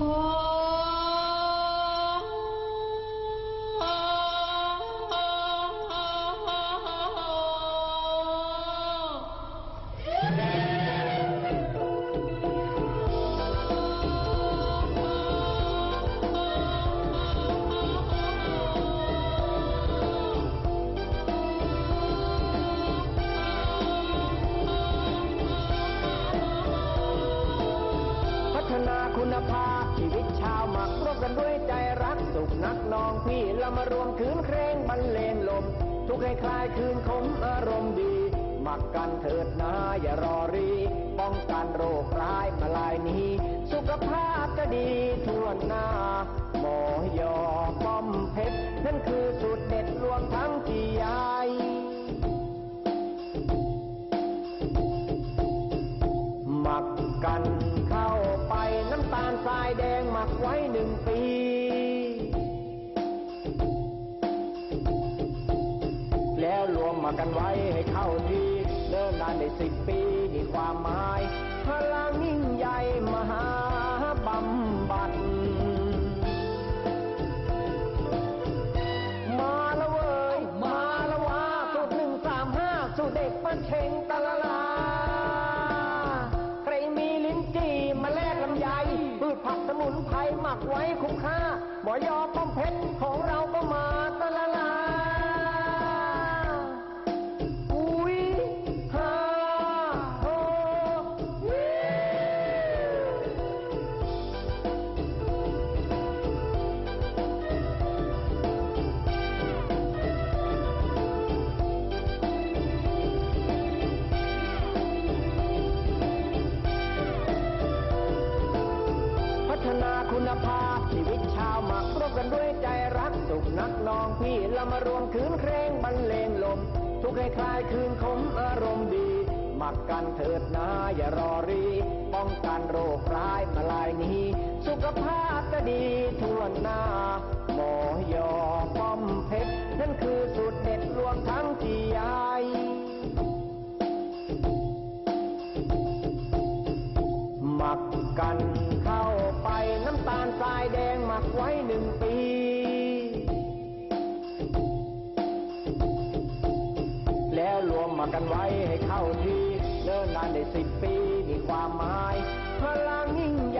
พัฒนาคุณภาพ ชีวิตชาวหมักร่วมกันด้วยใจรักสุขนักนองพี่เรามารวมคืนเครงบรรเลงลม ทุกให้คลายคืนคมอารมณ์ดีหมักกันเถิดนาอย่ารอรี ป้องกันโรคร้ายมาลายนี้ สุขภาพจะดีทั่วหน้า หมอยอป้อมเพชร นั่นคือสูตรเด็ดรวมทั้งที่ใหญ่หมักกัน รวมมากันไว้ให้เข้าทีเริ่มนานได้สิบปีนี่ความหมายพลังยิ่งใหญ่มหาบำบัดมาล้วเว้ยมาล้วว่าสูตรหนึ่งสามห้าสูตรเด็กมันเชงตะละลาใครมีลิ้นจี่มาแลกลำไยพืชผักสมุนไพรหมักไว้คุ้มค่าหมอยอป้อมเพชรของเราก็มาตะละ คุณภาพชีวิตชาวหมักร่วมกันด้วยใจรักสุขนักนองพี่เรามารวมคืนเครงบรรเลงลม ทุกให้คลายคืนคมอารมณ์ดีหมักกันเถิดนาอย่ารอรี ป้องกันโรคร้ายมาลายนี้ สุขภาพจะดีทั่วหน้า หมอยอป้อมเพชร นั่นคือสูตรเด็ดรวมทั้งที่ใหญ่หมักกัน มากันไว้ให้เข้าทีเดินนานได้สิบปีมีความหมายพลังยิ่งใหญ่